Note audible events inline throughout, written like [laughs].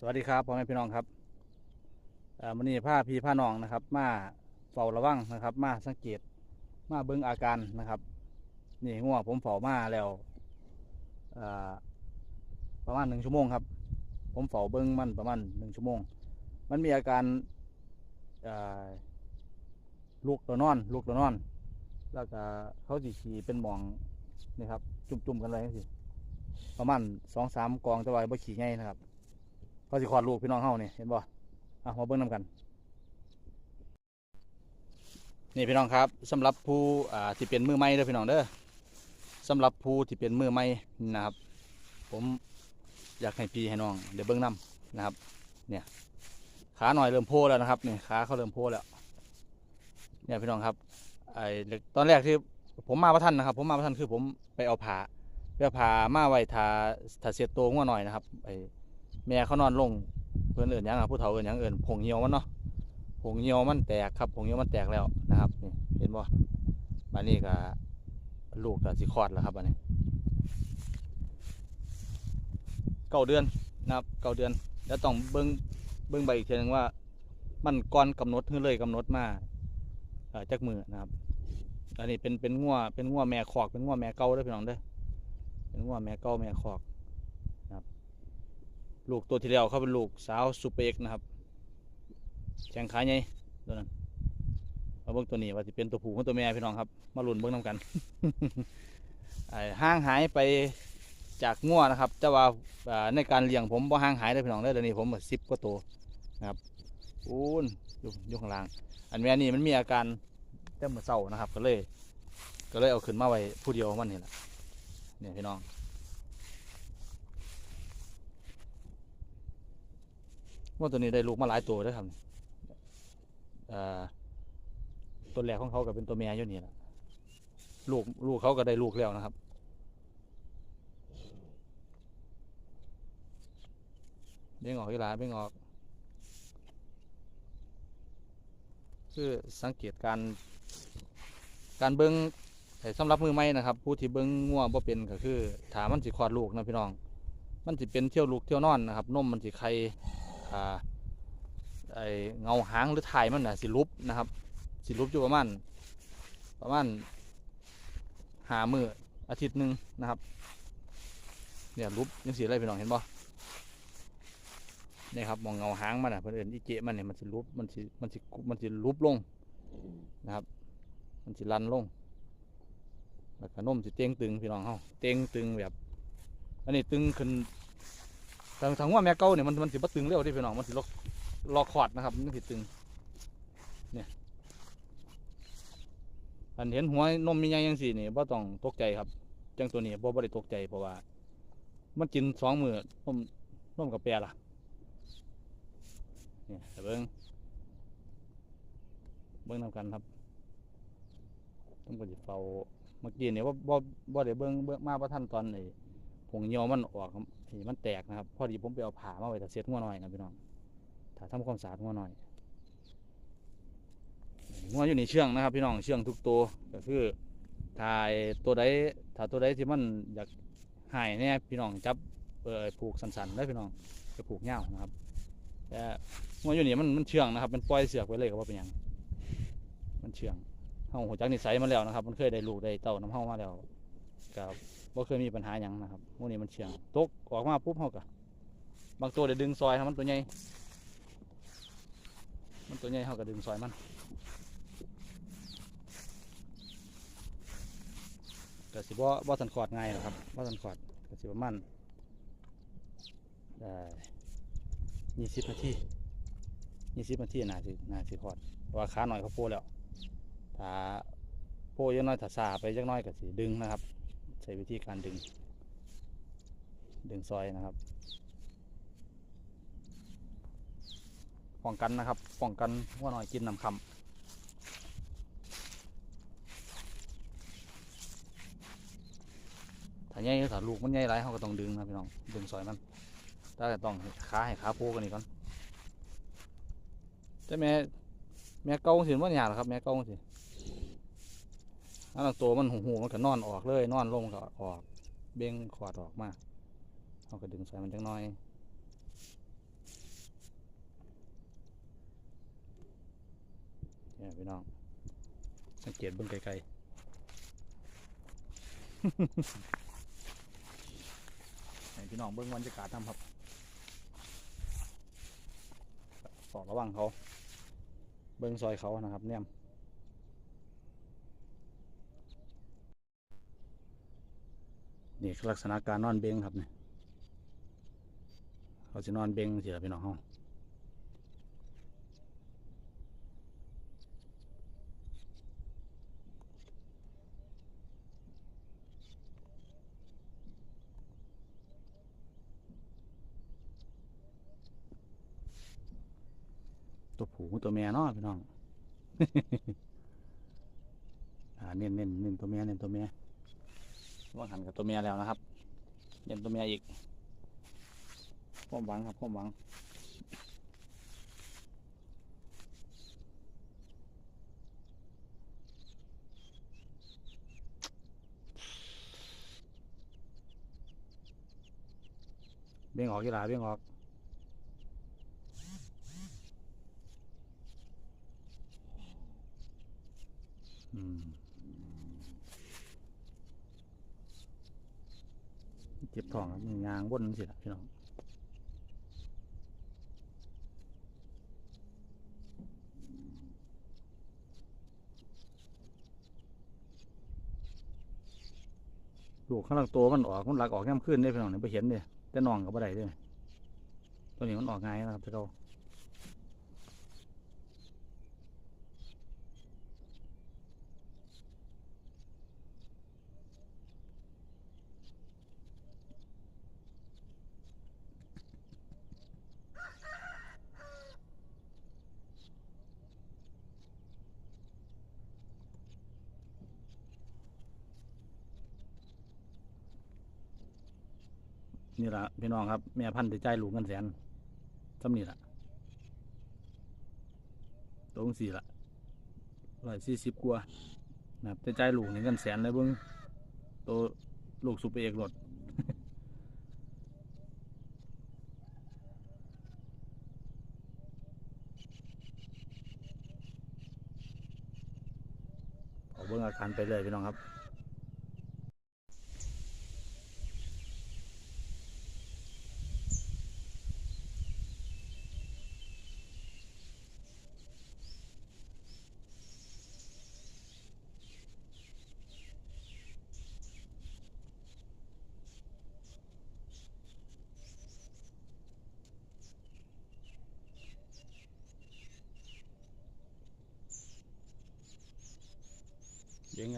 สวัสดีครับพ่อแม่พี่น้องครับเอ่อมื้อนี้าพี่พาน้องนะครับ มาเฝ้าระวังนะครับ มาสังเกตมาเบิ่งอาการนะครับ นี่งัวผมเฝ้ามาแล้วประมาณหนึ่งชั่วโมงครับ ผมเฝ้าเบิ่งมันประมาณหนึ่งชั่วโมง มันมีอาการลูกตัวนอนลูกตัวนอน แล้วก็เขาสีขีเป็นหมองนี่ครับ จุ่มๆกันเลยสิประมาณสองสามกองต่ว่าบ่ขี่ง่ายนะครับ เขาสิคลอดลูกพี่น้องเฮานี่เห็นบ่อะมาเบิ่งนํกัน นี่พี่น้องครับสำหรับผู้อ่าที่เป็นมือใหม่เด้อพี่น้องเด้อสำหรับผู้ที่เป็นมือใหม่นะครับ ผมอยากให้พี่ให้น้องเดี๋ยวเบิ่งนํนะครับ เนี่ย ขาหน่อยเริ่มโผล่แล้วนะครับนี่ขาเขาเริ่มโผล่แล้ว เนี่ยพี่น้องครับไอ้ตอนแรกที่ผมมาประทันนะครับ ผมมาประทันคือผมไปเอาผ้าไปเอาผ้ามาไว้ทาทาเสียดโตวงัวหน่อยนะครับไอ้ แม่เขานอนลงเพื่อนเอื่นยังอะผู้เฒ่าเอื่นยังเอื่นผงเหี่ยวมันเนาะผงเหี่ยวมันแตกครับผงเหี่ยวมันแตกแล้วนะครับนี่เห็นบ่บัดนี้ก็ลูกก็สิคลอดแล้วครับบัดนี้เก้าเดือนนะครับเก้าเดือน แล้วต้องเบิ่งเบิ่งใบอีกทีนึงว่า มันก่อนกำหนดหรือเลยกำหนดมาเอ่อจักมือนะครับ อันนี้เป็นเป็นงัวเป็นงัวแม่คอกเป็นงัวแม่เก่าด้อพี่น้องเด้อเป็นงัวแม่เก่าแม่คอก ลูกตัวที่แล้วเขาเป็นลูกสาวซูเปอร์เอ็กนะครับแข่งขาใหญ่ตัวนั้นมาเบิ่งตัวนี้ว่าจะเป็นตัวผู้ของตัวแม่พี่น้องครับ มาลุ้นเบิ่งน้ำกันไอ้างหายไปจากงัวนะครับแต่ว่าอ่าในการเลี้ยงผมบ่ห่างหายเลยพี่น้องเด้เดี๋ยวนี้ผมสิบกว่าตัวนะครับอู้นอยู่อยู่ข้างล่าง อันแม่นี่มันมีอาการเต็มมือเศร้านะครับ ก็เลย ก็เลยเอาขึ้นมาไว้ผู้เดียวมันนี่แหละเนี่ยพี่น้อง ว่าตัวนี้ได้ลูกมาหลายตัวด้วครับตัวแรกของเขาก็เป็นตัวแม่อยู่นี่แหละลูกลูกเขาก็ได้ลูกแล้วนะครับเบ่งออกอีหลาเบ่งออกคือสังเกตการการเบิ้งสำหรับมือใหม่นะครับ ผู้ที่เบิ้งง่วบ่เป็นก็คือถามันสิคลอดลูกนะพี่น้อง มันสิเป็นเที่ยวลูกเที่ยวนอนนะครับนมมันสิไข่ ไอเงาหางหรือถ่ายมันน่ะสิลุบนะครับ สิลุบอยู่ประมาณประมาณหามืออาทิตย์หนึ่งนะครับเนี่ยลุบยังสีอะไรพี่น้องเห็นบ่เนี่ยครับมองเงาหางมันอะเพื่อนเอินอีเจมันเนี่ยมันสิลุบมันสิมันสิมันสิลุบลงนะครับ มันสิลันลงแล้วก็นมสิเต้งตึงพี่น้องเฮาเต้งตึงแบบ อันนี้ตึงขึ้น ทางทางว่าแม่เก่าเนี่ยมันมันสิบตึงเร็วที่พี่น้องมันสิลอกลอกคอร์ดนะครับมันสิตึงเนี่ยอันเห็นหัวนมมีใหญ่ยังสี่นี่บ่ต้องตกใจครับจังตัวนี้บ่บ่ได้ตกใจเพราะว่า มันกินสองมือนมนมกับแปรล่ะเนี่ยเบิ้งเบิ้งนำกันครับต้องก็สิเฝ้าเมื่อกี้เนี่ยว่าบ่บ่ได้เบิ้งเบิ้งมาประทันตอนไอ้ผงเหี่ยวมันออกครับ ที่มันแตกนะครับ พอดีผมไปเอาผ้ามาไว้แต่เซ็ตงัวหน่อยนะพี่น้องถ้าทำความสะอาดงัวหน่อยงัวอยู่ในเชื่องนะครับ พี่น้องเชื่องทุกตัวก็คือถ่ายตัวใดถ้าตัวใดที่มันอยากหายเนี่ยพี่น้องจับเออผูกสันๆได้พี่น้องจะผูกเงานะครับแต่งัวอยู่นี่มันมันเชื่องนะครับ มันปล่อยเสือกไว้เลยก็ว่าเป็นยังมันเชื่องเฮาหัวจักนิสัยมาแล้วนะครับ มันเคยได้ลูกได้เต้าน้ำเฮามาแล้วกับ บ่เคยมีปัญหาหยังนะครับพวกนี้มันเชียงตกออกมาปุ๊บเขาก็บางตัวเดี๋ยวดึงซอยครับมันตัวใหญ่มันตัวใหญ่เขาก็ดึงซอยมันก็สิบ่บ่สันขอดง่ายหรอครับบ่สันขอดก็สิประมาณได้ยี่สิบนาทียี่สิบนาทีน่าสิน่าสิขอดเพราะว่าขาหน่อยเขาโพแล้วถ้าโพเยอะน้อยถ้าซาไปจักหน้อยก็สิดึงนะครับ ช้วิธีการดึง ดึงซอยนะครับ ป้องกันนะครับ ป้องกันว่าหน่อยกินน้ำคำถ้าใหญ่ถ้าลูกมันใหญ่ไรเขาก็ต้องดึงนะพี่น้อง ดึงซอยมันแต่ต้องขาให้ขาโพกันอีกก่อนแต่แม่แม่เก่าสิว่าอย่างหรอครับแม่เก่าสิ อันนั้นตัวมันหูหูมันก็นอนออกเลย นอนลงก็ออก เบ่งขวดออกมาเอาก็ดึงใส่มันจังน้อยเนี่ยพี่น้อง สังเกตเบื้องไกลๆให้พี่น้องเบื้องวันจักาทำครับสอดระวังเขา เบื้องซอยเขานะครับ เนี่ย นี่คือลักษณะการนอนเบงครับเนี่ยเขาจะนอนเบงเสิล่ะพี่น้องตัวผูตัวแม่นาะพี่น้อง อ่าเน้นเน้นเน้นตัวแม่เน้นตัวแม่ ว่าหันกับตัวแม่แล้วนะครับเน้นตัวแม่อีกความหวังครับความหวังเบ่งออกกีฬาเบ่งออกอืม จ็บท้องครับยางบนสิละพี่น้องลูกข้างหลังตัวมันออกมันหลักออกแง่มขึ้นได้พี่น้องเนี่ยไปเห็นเนี่ยแต่นองกับบ่ได้เด้วยตัวนี้มันออกง่ายนะครับแต่เขา ละพี่น้องครับแม่พันธุ์ที่ใจายลูกเงินแสนจำนี่ละตรงสี่ละร้อยสี่สิบกว่านะครับแต่ใจายลูกนี่เงินแสนเลยเบิ้งตัวลูกสุปเปอร์เอกรถเอาเบิ้งอาการไปเลยพี่น้องครับ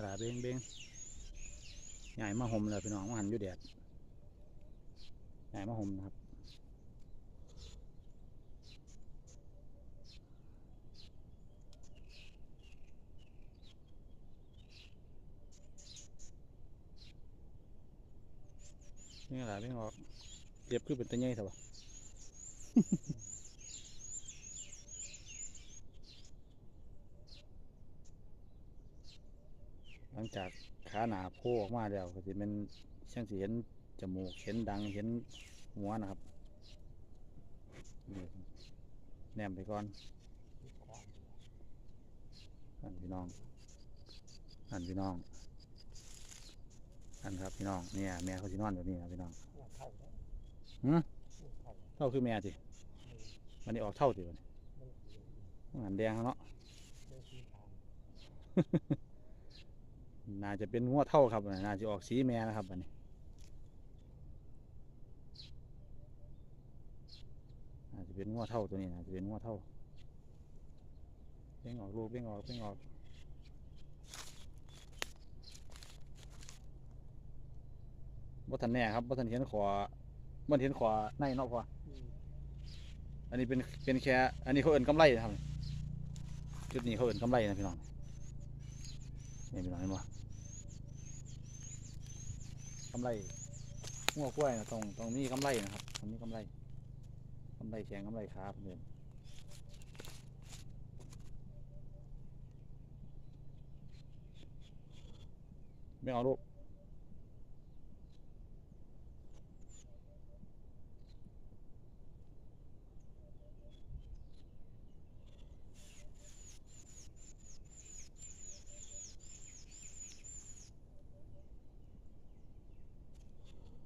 เบงกระเบงเบงใหญ่มาห่มเลยพี่น้องมาหันอยู่แดดใหญ่มาห่มนะครับเบงกระดาเบงออกเรียบขึ้นเป็นตัวใหญ่สิวะ ลังจากขาหนาโผล่ออกมาแล้วก็จะเป็นช่างสีเห็นจมูกเห็นดังเห็นหัวนะครับแนมไปก่อนอันพี่น้อง อันพี่น้อง อันครับพี่น้องเนี่ยแม่เขาสินอนแบบนี้นะพี่น้องหืมเท่าคือแม่สิวันนี้ออกเท่าสิวันนี้หันแดงแล้วเนาะ น่าจะเป็นงัวเท่าครับน่าจะออกสีแม่นะครับอันนี้น่าจะเป็นงัวเท่าตัวนี้น่าจะเป็นงัวเท่าเบ่งออกลูกเบ่งออกเบ่งออกบ่ทันแน่ครับบ่ทันเห็นขอบ่ทันเห็นขอในเนาะพออันนี้เป็นเป็นแค่อันนี้เขาเอิ้นกำไรนะครับจุดนี้เขาเอิ้นกำไรนะพี่น้องนี่พี่น้องเห็นบ่กำไรหัวกล้วยนะตรงตรงนี้กำไรนะครับตรงนี้กำไรกำไรแขงกำไรขาเพื่อนไม่เอาลูก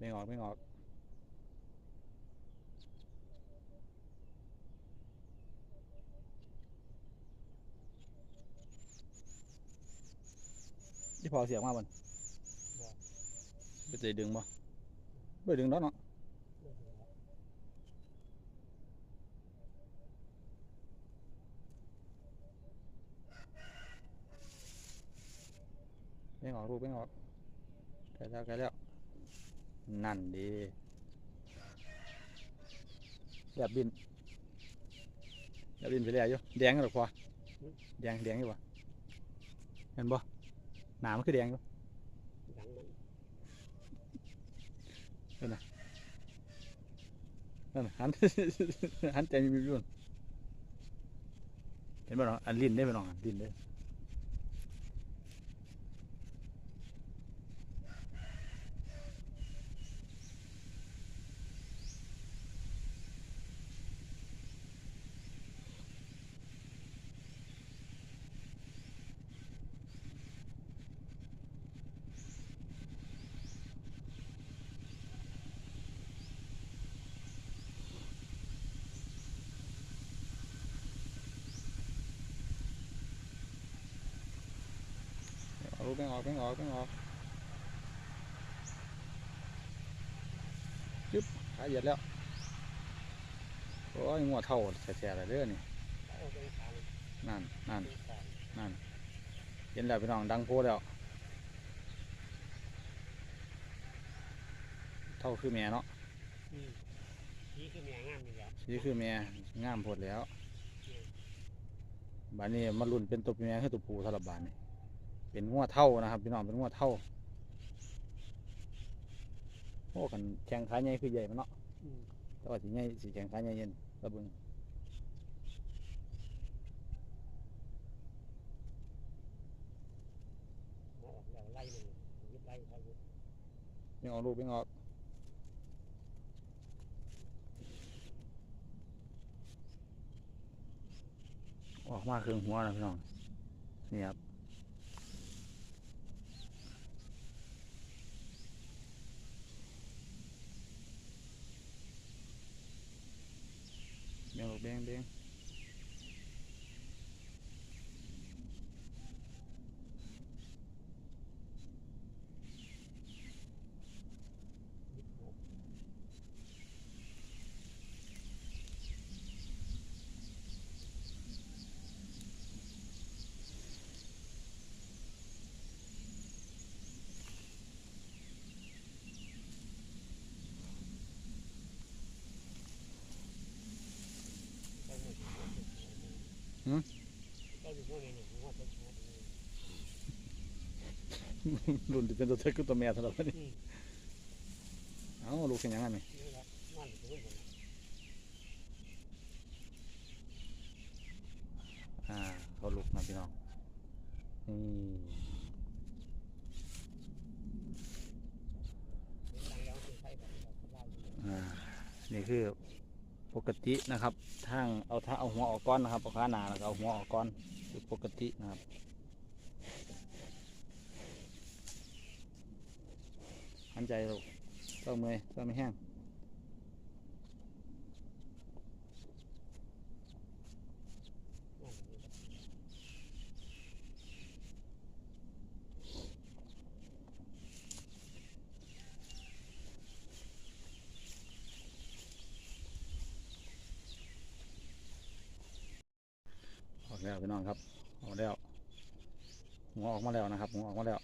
ไม่ออกไม่ออกที่พอเสียงมาบนไปใจดึงบ่ไปดึงแล้วเนาะไม่ออกลูกไม่ออกไกลแล้วไกลแล้ว นั่นดีแบบบินแบบบินไปแล้วอยอยู่แดงหรอพอแดงแดงอยู่ปะเห็นบ่หนามันคือแดงอยู่ดังมันนั่นน่ะหันหันใจมีมีรุ่นเห็นบ่น้องอันลิ้นได้ไหมน้องลิ้นได้ ลูกไม่ออกไม่ออกไม่ออกจึ๊บขาเหยียดแล้วโอ้ยงัวเท่าแฉะๆเลยเด้อนี่เอาไปทางนั่นนั่นไปทางนั่นเห็นแล้วพี่น้องดังโพแล้ว เท่าคือแม่เนาะอืมนี่คือแม่งามอยู่แล้วนี่คือแม่งามโพดแล้วบานนี้มารุ่นเป็นตัวแม่คือตัวผู้สำหรับบานนี้ เป็นงัวเท่านะครับพี่น้องเป็นงัวเท่าโอ้กันแข่งขาใหญ่คือใหญ่มันเนาะอืมแต่ว่าสีใหญ่สีแข่งขาใหญ่เย็นระเบิงมาออกแล้วไล่มันยึดไล่เขาอยู่ไม่ออกลูกไม่ออกออกมาเครื่องหัวนะพี่น้องนี่ครับ เบงลูกเบงเบง Mm-hmm. [laughs] Ну? Lundi, pentru trecut o mie atât la [laughs] tine. Am ah, o lucră în ea mea. กตินะครับทางเอาท้าเอาหัวออกก้อนนะครับเอาขาหนาแล้วก็เอาหัวออกก้อนคือปกตินะครับหันใจลูกเจ้าเมอยเจ้าไม่แห้ง นั่นอยู่ ออกแล้ว พี่น้องครับออกแล้วหัวออกมาแล้วนะครับหัวออกมาแล้ว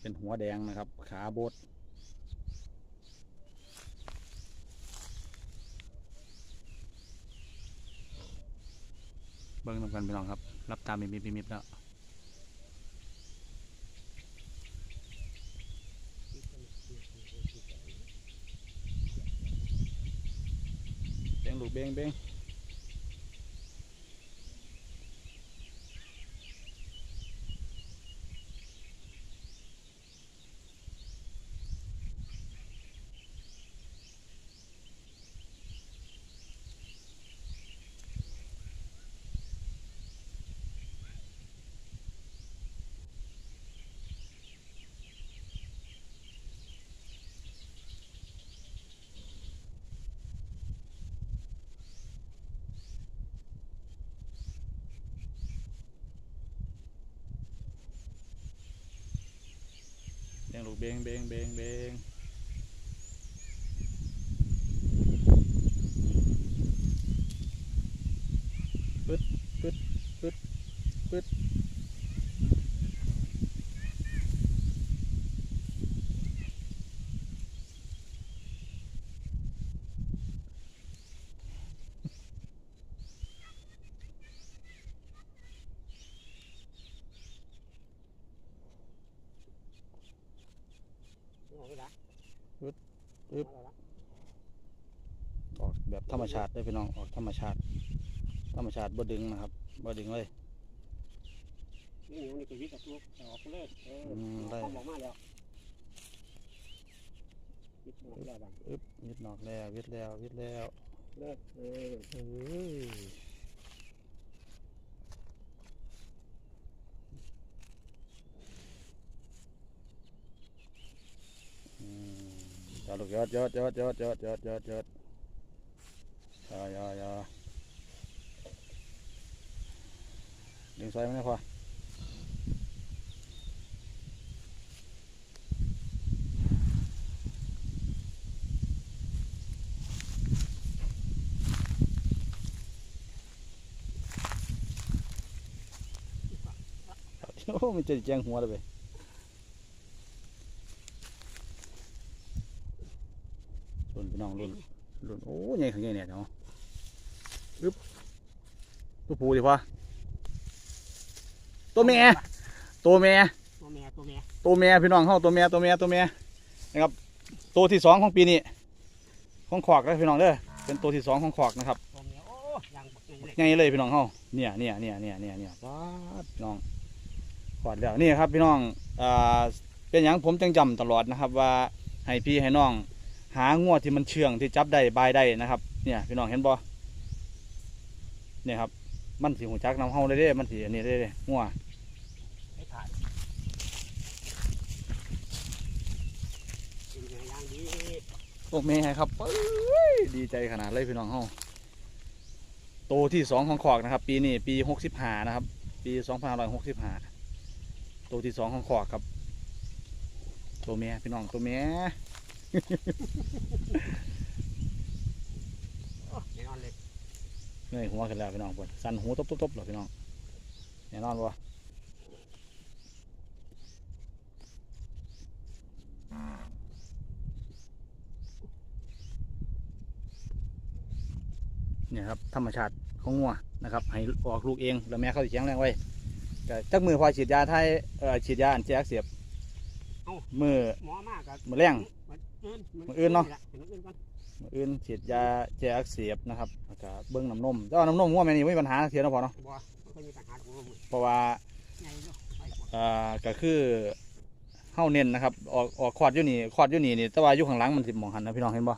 เป็นหัวแดงนะครับ ขาโบดเบิ้งนำกันพี่น้องครับ รับตามมิบมิบมิบแล้วเบงลูกเบงเบง bang bang bang bang ออกแบบธรรมชาติได้อพี่น้องออกธรรมชาติ ธรรมชาติบ่ดึงนะครับบ่ดึงเลยนี่เหนียวนี่คือวิกกับตัวออกไปเลยเออมได้เขาบอกมาแล้ววิกบอกแล้วบ้างอึ๊บวิดนอกแล้ววิดแล้ววิดแล้วเลิกเออเอ้ยอื Rồi được rồi, rồi, rồi, rồi, rồi, rồi, rồi, rồi. Rồi, rồi, rồi. Đừng xoay mấy khoa. Ô, mình chơi chàng hoa rồi vậy. นใหญ่เนี่ยเนาะอึ๊บตัวผู้ดิพ่อตัวแม่ตัวแม่ตัวแม่ตัวแม่ตัวแม่พี่น้องเฮาตัวแม่ตัวแม่ตัวแม่นะครับตัวที่สองของปีนี้ของขวากนะพี่น้องเด้อเป็นตัวที่สองของขวากนะครับตัวแม่โอ้ยังบักยังเล็กง่ายเลยพี่น้องเฮาเนี่ยเนี่ยเนี่ยเนี่ยเนี่ยเนี่ยว้าดพี่น้องขวาดแล้วนี่ครับพี่น้องอ่าเป็นอย่างผมจังจำตลอดนะครับว่าให้พี่ให้น้อง หางวดที่มันเชื่องที่จับได้บายได้นะครับ เนี่ยพี่น้องเห็นบ่เนี่ยครับ มันสีหูจักน้ำเฮาเลยเด้ มันสีอันนี้เลยเด้งัวไอ้ถ่ายเป็นไงย่างดีโอ้แม่ครับเอ้ยดีใจขนาดเลยพี่น้องเฮาโตที่สองของขอกนะครับ ปีนี้ปีหกสิบห้านะครับ ปีสองพันร้อยหกสิบห้าโตที่สองของขอกครับ ตัวแม่พี่น้องตัวแม่โอ้แน่นอนเลย เหนื่อยหัวกันแล้วพี่น้องปวดสั่นหูตบๆๆเหรอพี่น้องแน่นอนวะเนี่ยครับธรรมชาติของงัวนะครับให้ออกลูกเองแล้วแม่เขาสิแข็งแรงไว้ก็จักมือพอฉีดยาไทยเอ่อฉีดยาอันเจียกเสียบมือหมอมากกับมือแรงอื่นมื้ออื่นเนาะ มื้ออื่นก่อนมืออื่นฉีดยาเจียกเสียบนะครับแล้วก็เบิ้งน้ำนมแต่ว่าน้ำนมงัวแม่นี่ไม่มีปัญหาเทียนนาะพอเนาะบ่ไม่เคยมีปัญหาของมือเพราะว่าไงเนาะไปกดอ่าก็คือเฮ้าเน้นนะครับออกออกคอดอยู่นี่คอดอยู่นี่นี่แต่ว่าอยู่ข้างหลังมันสิมองหันนะพี่น้องเห็นบ่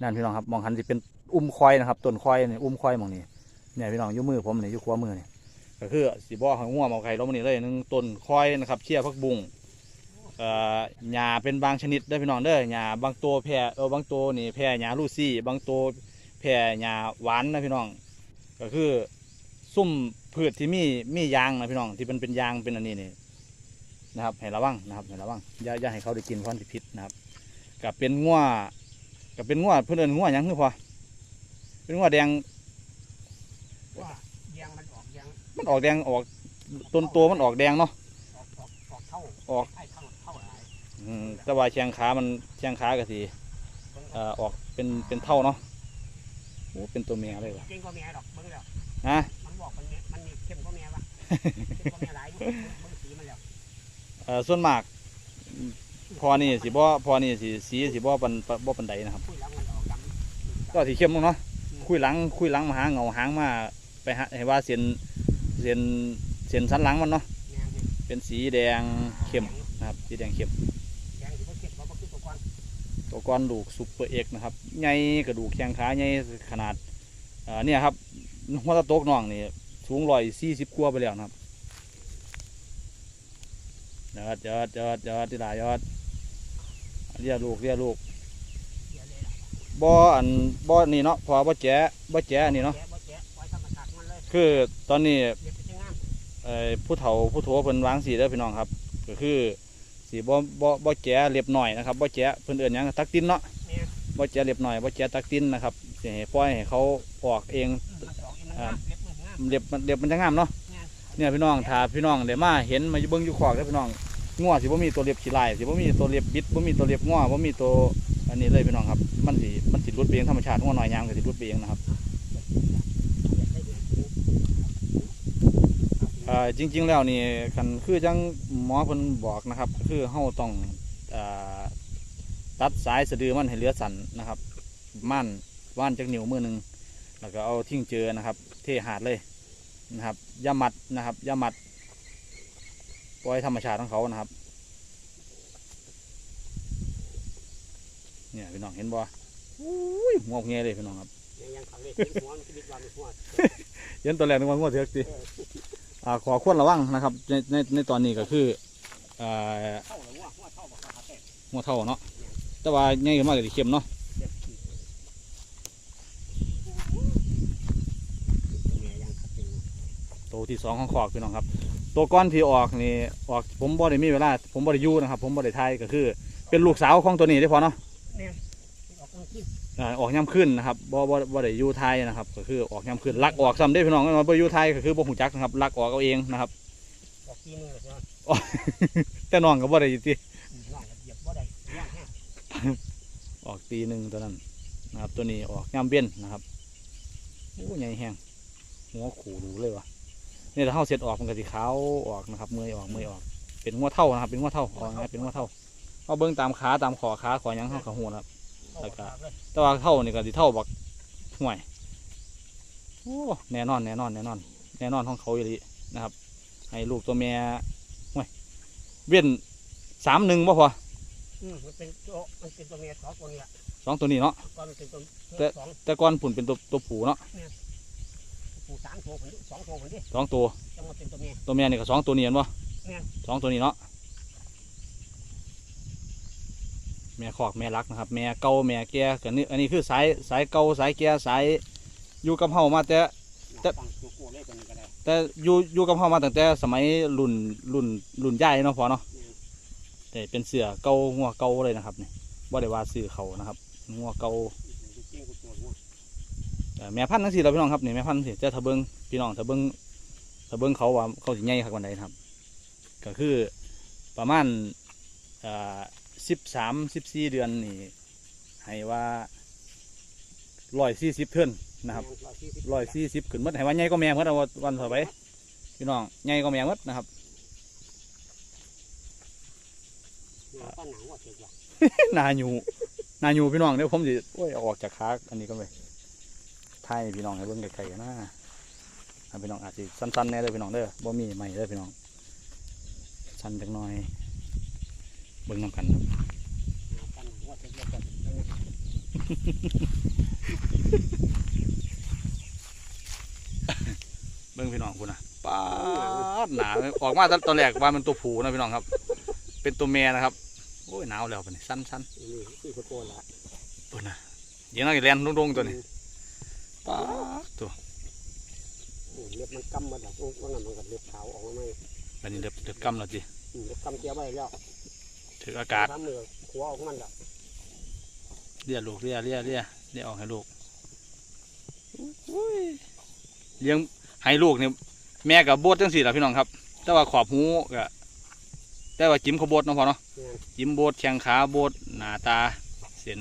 นั่นพี่น้องครับมองหันสิเป็นอุ้มควายนะครับต้นควายนี่อุ้มควายหมองนี่เนี่ยพี่น้องอยู่มือผมนี่อยู่ขวามือนี่ก็คือสิบ่ให้ง่วงเอาไข่ลงมานี่เลยหนึงต้นควายนะครับเชี่ยพักบุงเอ่อ หญ้าเป็นบางชนิดเด้อพี่น้องเด้อหญ้าบางตัวแพ้เออบางตัวนี่แพ้หญ้าลูซี่ บางตัวแพ้หญ้าหวานนะพี่น้อง ก็คือซุ่มพืชที่มีมียางนะพี่น้องที่เป็นเป็นยางเป็นอันนี้นี่นะครับให้ระวังนะครับให้ระวังอย่าอย่าให้เขาได้กินเพราะมันสิพิษนะครับกับเป็นงัวกับเป็นงัวเพื่อนเอนงัวหยังคือพอเป็นงัวแดงว่าเยียงมันออกเยียงมันออกแดงออกต้นตัวมันออกแดงเนาะออกออกออกเท่าออกไอ้ อืมแต่ว่าแข้งขามันแข้งขาก็สิเอ่อออกเป็นเป็นเท่าเนาะโอ้เป็นตัวเมียเลยว่ะเก่งกว่าแม่ดอกเบิ่งแล้วฮะมันบอกมันเนี่ยมันมีเข้มกว่าแม่ปะเข้มกว่าแม่หลายอยู่เบิ่งสีมันแล้วเอ่อส่วนมากอืมพอนี่สิบ่พอนี่สิสีสิบ่ปันบ่ปันใดนะครับ คุยแล้วมันออกดำก็สีเข้มลงเนาะคุยหลังคุยหลังมาหาเงาหางมาไปหาให้ว่าเส้นเส้นเส้นสันหลังมันเนาะแม่สิเป็นสีแดงเข้มนะครับสีแดงเข้ม แดงสิบ่เข้มบ่บ่คือตัวก่อน ตัวก้อนดูกซุปเปอร์เอกนะครับใหญ่กระดูกแข้งขาใหญ่ขนาดเอ่อเนี่ยครับหัวตะโตกน้องนี่สูงร้อยสี่สิบกว่าไปแล้วนะครับยอดยอดยอดยอดที่ลายยอดเรียกลูกเรียกลูกเสียเลยล่ะบ่อันบ่นี่เนาะพอบ่แจ๋บ่แจ๋อันนี้เนาะแกะบ่แกะปล่อยธรรมชาติมันเลยคือตอนนี้เรียกเป็นจังงามเอ่อผู้เฒ่าผู้โถเพิ่นวางสีเด้อพี่น้องครับ ก็คือ สีบ่บ่บ่แจ๋เรียบหน่อยนะครับบ่แจ๋เพิ่นเอิ้นหยังตักตินเนาะเนี่ยบ่แจ๋เรียบหน่อยบ่แจ๋ตักตินนะครับสิให้ปล่อยให้เขาออกเองมาสองเอ็นมันงามเล็บมันงามเรียบมันเรียบมันจะงามเนาะเนี่ยเนี่ยพี่น้องถ้าพี่น้องได้มาเห็นมาอยู่เบิ่งอยู่ขอกเด้อพี่น้องงัวสิบ่มีตัวเรียบขี้ลายสิบ่มีตัวเรียบบิดบ่มีตัวเรียบงัวบ่มีตัวอันนี้เลยพี่น้องครับ มันสิมันสิรุดไปเองธรรมชาติงัวน้อยยามก็สิรุดไปเองนะครับ อยากให้ดูดู เอ่อ จริง ๆ แล้วนี่คันคือจังหมอเพิ่นบอกนะครับก็คือเฮาต้องเอ่อตัดสายสะดือมันให้เหลือสั้นนะครับม่านว่านจากนิ้วมือหนึงแล้วก็เอาทิ้งเจอนะครับ เทหาดเลยนะครับอย่ามัดนะครับอย่ามัดปล่อยธรรมชาติของเขานะครับ เนี่ยพี่น้องเห็นบ่อุ้ยหัวเงี้ยเลยพี่น้องครับยังยังขังเลยเห็นหัวมันจะบิดวันหัวเห็นตัวแรกนึกว่างัวเถือกสิเอออ่าขอควรระวังนะครับในในในตอนนี้ก็คืออ่าหัวเท่าเนาะแต่ว่าใหญ่ขึ้นมากเลยเข้มเนาะตัวที่สองของขอกพี่น้องครับ ตัวก้อนที่ออกนี่ออกผมบ่ได้มีเวลาผมบ่ได้ยู่นะครับ ผมบ่ได้ทายก็คือ เป็นลูกสาวของตัวนี้ได้พอเนาะเนี่ย ออกกำลังขึ้นอ่าออกย่ำขึ้นนะครับบ่บ่บ่ได้อยู่ไทยนะครับก็คือออกย่ำขึ้นลักออกซ้ำได้พี่น้องบ่อยู่ไทยก็คือบ่หูจักนะครับลักออกเอาเองนะครับออกทีนึงเลยใช่ไหมแต่น้องก็บ่ได้อยู่ติว่างเหยียบบ่ได้ว่างแห้งออกตีหนึ่งตัวนั้นนะครับ ตัวนี้ออกย่ำเบี้ยนนะครับโอ้ใหญ่แห้งหัวขู่ดูเลยวะนี่ถ้าเฮาเสร็จออกมันก็สิขาวออกนะครับเมื่อยออกเมื่อยออก เป็นหัวเท่านะครับ เป็นหัวเท่าออกง่ายเป็นหัวเท่าเอาเบิ่งตามขาตามขอขาขอหยังเฮาก็ฮู้นะครับ เข้าปากเลยแต่ว่าเท่านี่ก็สิเท่าบักห่วยโอ้แน่นอนแน่นอนแน่นอนแน่นอนของเขาอยู่ดีนะครับ ให้ลูกตัวเมียห่วยเว้นสามหนึ่งบ่พออืมมันเป็นตัวมันเป็นตัวเมียสองตัวเนี่ยสองตัวนี้เนาะก่อนมันเป็นตัวแต่สองแต่ก่อนผุ่นเป็นตัวตัวผูเนาะปูสามตัวผมดิสองตัวผมดิสองตัว จังมาเป็นตัวเมีย ตัวเมียนี่ก็สองตัวนี้เห็นบ่แม่น สองตัวนี้เนาะ แม่ขอกแม่รักนะครับ แม่เก่าแม่แก่กันนี่อันนี้คือสายสายเก่าสายแก่สายอยู่กับเฮามาแต่แต่แต่อยู่อยู่กับเฮามาตั้งแต่สมัยรุ่นรุ่นรุ่นใหญ่เนาะพอเนาะแต่เป็นเสือเก่าหัวเก่าเลยนะครับนี่บ่ได้ว่าซื้อเขานะครับหัวเก่าแม่พันธุ์ทั้งสี่เราพี่น้องครับนี่แม่พันธุ์สิแต่ถ้าเบิงพี่น้องถ้าเบิงถ้าเบิงเขาว่าเขาสิใหญ่คักวันใดนครับ ก็คือประมาณอ่า สิบสามสิบสี่เดือนนี่ให้ว่าร้อยสี่สิบเทินนะครับร้อยสี่สิบขึ้นหมดให้ว่าใหญ่ก็แม่หมดเอาวันต่อไปพี่น้องใหญ่ก็แม่หมดนะครับป้าหนังว่าเจ็บว่ะนาอยู่นาอยู่พี่น้องเดี๋ยวผมสิโอ้ยเอาออกจากขาอันนี้ก็ไปไทยพี่น้องให้เบิ่งไกลๆกันนะอ่าพี่น้องอาจจะสั้นๆแน่เลยพี่น้องเด้อบ่มีใหม่เด้อพี่น้องสั้นจักหน่อย เบิ่งน้ำกันครับป้าหนังว่าเจ็บแล้วก็เบิ่งพี่น้องคุณนะป้าดหนาออกมาตอนตอนแรกว่ามันตัวผูนะพี่น้องครับ เป็นตัวเมียนะครับโอ้ยหนาวแล้วปะนี่สั้นนี่คือโคตรละๆปุ่นนะเดี๋ยวน้องอีแลนลงๆตัวนี้ป้าดตัวเล็บมันกำมาดักว่างั้นมันกับเล็บขาวออกมาไหมอันนี้เดือดเดือดกำแล้วจีเล็บกำเจียวไปแล้ว ถืออากาศทำมือหัวออกมันดักเรียกลูกเรียกเรียกเรียกเรียกออกให้ลูกอุ้ยเลี้ยงให้ลูกเนี่ยแม่กับโบดจังสี่ล่ะพี่น้องครับ แต่ว่าขอบหูก็แต่ว่าจิ้มเขาโบดเนาะพอเนาะเนี่ยจิ้มโบดแข้งขาโบดหน้าตาเส้น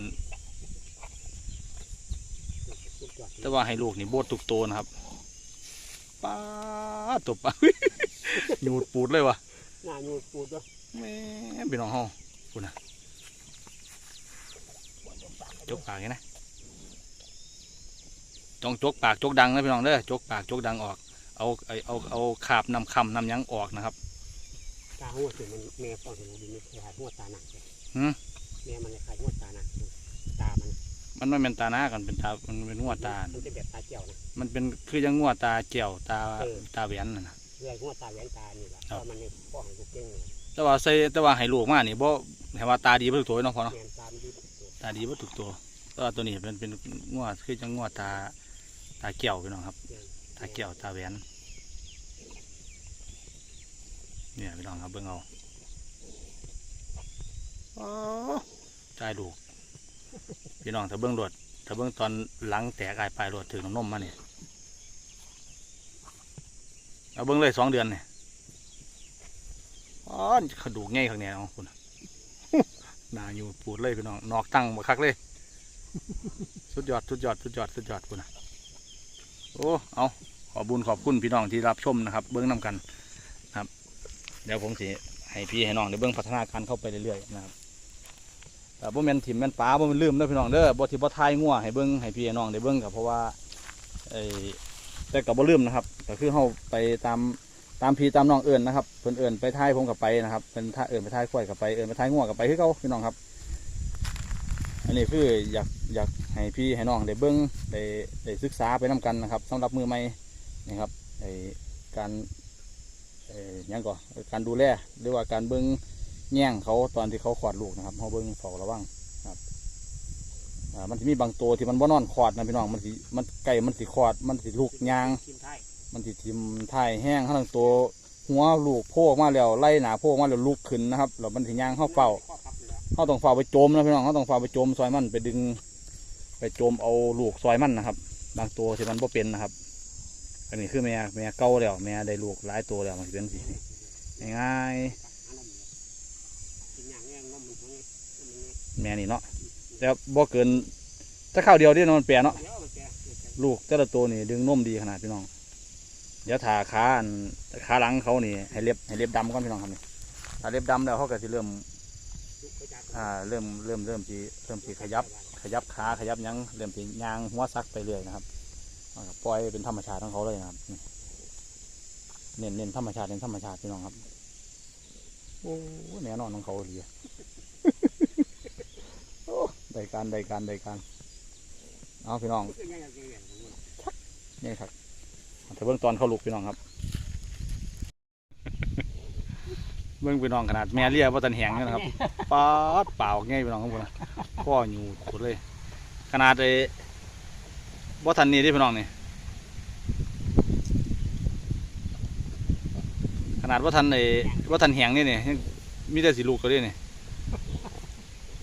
สุดยอดแต่ว่าให้ลูกนี่โบดทุกตัวนะครับป้าดตัวป้าหยูดปูดเลยวะหน้ายูดปูดด้วย แม่พี่น้องเฮาคุณนะจกปากไงนะต้องจกปากจกดังนะพี่น้องเด้อจกปากจกดังออก เอาไอ้เอาเอาขาบนำคำนำหยังออกนะครับตาหัวถึงมันแม่ฟังถึงมันมีขายหัวตาหนักเลยหืมแม่มันขายหัวตาหนักตามันมันไม่เป็นตาหน้ากันเป็นตา มันเป็นงัวตา มันเป็นแบบตาเจียวนะ มันเป็นคือยังงัวตาเจียวตาเออตาแหวนน่ะนะเรื่องหัวตาแหวนตานี่แหละเพราะมันนี่ป้องลูกเก่งเลย แต่ว่าใส่แต่ว่าให้ลูกมานี่บ่ให้ว่าตาดีเบ่ทุกตัวเนาะพอเนาะแม่นตามันดีตาดีเบ่ทุกตัวแต่ว่าตัวนี้เป็นเป็นงัวคือจังงัวตาตาเกี่ยวพี่น้องครับตาเกี่ยวตาแหวนเนี่ยพี่น้องครับเบิ่งเอาอ๋อใจดูพี่น้องถ้าเบิ้งรวดถ้าเบิ้งตอนหลังแตกอายปลายรวดถึงน้ำนมมาเนี่ยเอาเบิ้งเลยสองเดือนเนี่ย อ๋อกระดูกง่ายข้างในเอาคุณนาอยู่ปูดเลยพี่น้องนอกตั้งมาคักเลย สุดยอดสุดยอดสุดยอดสุดยอดคุณนะโอ้เอาขอบุญขอบคุณพี่น้องที่รับชมนะครับ เบิ้องนํกันนะครับ เดี๋ยวผมสิให้พี่ให้น้องเดี๋ยวเบิ้องพัฒนาการเข้าไปเรื่อยๆนะครับแต่บ่แม่นถิ่มแม่นป้าบ่แม่นลืมเด้อพี่น้องเด้อบ่ที่บ่ทายงัวให้เบิ้องให้พี่ให้น้องได้เบิ้องกับเพราะว่าไอ้แต่ก็บ่ลืมนะครับก็คือเฮาไปตาม ตามพีตามน้องเอิ้นนะครับเพิ่นเอิ้นไปทายผมกับไปนะครับเพิ่นท่าเอิ้นไปทายควายกับไปเอิ้นไปทายงัวกับไปคือเก่าพี่น้องครับ อันนี้คืออยากอยากให้พี่ให้น้องได้เบิ้งได้ได้ศึกษาไปนำกันนะครับสำหรับมือใหม่นะครับไอการเอ่อหยังก่อนการดูแลหรือว่าการเบิ้งแง่งเขาตอนที่เขาขอดลูกนะครับเขาเบิ้งเฝ้าระวังครับมันจะมีบางตัวที่มันบ่นอนขอดนะพี่น้องมันสิมันไก่มันสิขอดมันสิลูกยางที มันสิทิมท้ายแห้งข้างตัวหัวลูกโผล่ออกมาแล้วไล่หนาโผล่ออกมาแล้วลูกขึ้นนะครับแล้วมันสิยางเข้าเฝ้าข้อพับอยู่แล้วเขาต้องฝ่าไปโจมนะพี่น้องเขาต้องฝ่าไปโจมซอยมันไปดึง ไปโจมเอาลูกซอยมันนะครับ บางตัวที่มันบ่เป็นนะครับ อันนี้คือแม่แม่เก่าแล้วแม่ได้ลูกหลายตัวแล้วมันเป็นสีง่ายกินอย่างเงี้ยนมมันตรงนี้นมมันนี้ๆแม่นี่เนาะแต่บ่เกินถ้าข้าวเดียวที่นอนแปรเนาะเดี๋ยนเดี๋ยวแก่ลูกแต่ละตัวนี่ดึงนมดีขนาดพี่น้อง เดี๋ยวถาขาอันขาหลังเขานี่ให้เล็บให้เล็บดำก่อนพี่น้องครับนี่ถ้าเล็บดำแล้วเขาก็จะเริ่มลูกเขาจากอ่าเริ่มเริ่มเริ่มสีเริ่มสีขยับ ขยับขาขยับหยังเริ่มสียางหัวซักไปเรื่อยนะครับเอาก็ปล่อยเป็นธรรมชาติของเขาเลยนะครับนี่เน้นเน้นธรรมชาติเน้นธรรมชาติพี่น้องครับโอ้แน่นอนของเขาเลยโอ้ได้การได้การได้การเอาพี่น้องคือยังไงยังไงของมันนี่ครับ แต่เบื้องตอนเขาลุกพี่น้องครับ เบื้องพี่น้องขนาดแม่เลี้ยว่าตันแหงอยู่นะครับป๊าดเปล่าง่ายไปน้องข้างบนนะข้ออยู่ขุดเลย ขนาดไอ้บ่ทันนี่ที่พี่น้องนี่ขนาดว่าทันไอ้ว่าทันแหงนี่นี่ยังมีแต่สีลูกก็ได้นี่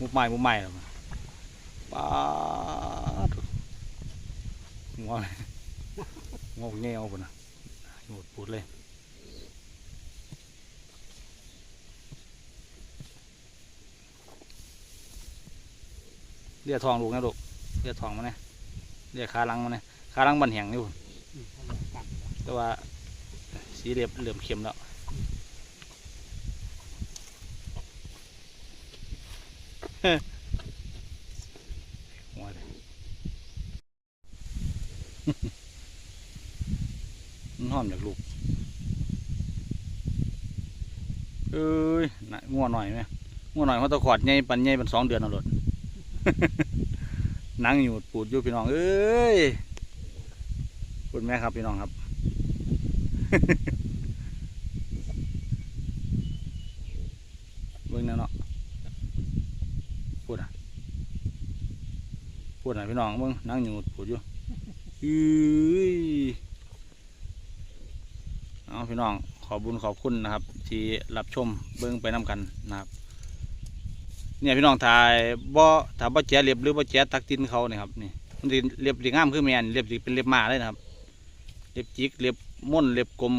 มุบไม้มุบไม้หรอกป๊าด งอเลยงอเงี้ยเอาปุ่นนะอยู่ปุดเลยเรียกทองลูกนะลูกเรียกทองมาเนี่ยเรียกขาลังมาเนี่ยขาลังบันแหงอยู่อืมเขาบอกกันแต่ว่าสีเหลี่ยมเหลื่อมเข้มแล้วหัวเลย หอมจากลูกเอ้ยน่ะงัวหน่อยไหมงัวหน่อยเขาตะขอดใหญ่ปันใหญ่เป็นสองเดือนเอาโลดนั่งอยู่ปูดอยู่พี่น้องเอ้ยคุณแม่ครับพี่น้องครับเบิ่งแนั่นเนาะพูดอะพูดอะพี่น้องเบิ่งนั่งอยู่พูดอยู่อื้ย เอาพี่น้องขอบุญขอบคุณนะครับ ที่รับชมเบิ่งไปน้กันนะครับ เนี่ยพี่น้องถ่ายบ่ถ้ายบ่แจ๊เรียบหรือบ่แจ๊ตักตินเขาเนี่ยครับนี่มันสิเรียบดีงามคือแมนเรียบสิเป็นเรียบมาเลยนะครับ เรียบจิกเรียบม่นเรียบกลม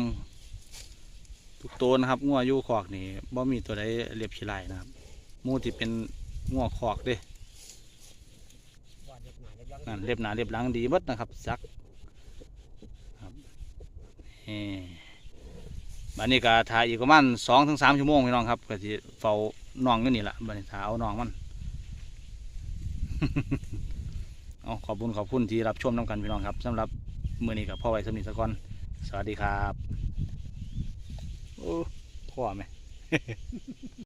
ทุกตัวนะครับงัวอยู่ขอกนี่บ่มีตัวใดเรียบขี้ลายนะครับมูที่เป็นงัวขอกเด้ว่าเด็กหนาเด็กยังนั่นเรียบหนาเรียบหลังดีเบิดนะครับซักครับเฮ้ บันนี้ก็ถ่ายอีกประมาณสองถึงสามชั่วโมงพี่น้องครับก็ที่เฝ้าน้องนี่แหละบันนี้ถ่ายเอาน้องมันเอาขอบคุณขอบคุณที่รับชมน้ำกันพี่น้องครับสำหรับมือนี้กับพ่อไว้สมิสกอนสวัสดีครับ โอ้พ่อไหม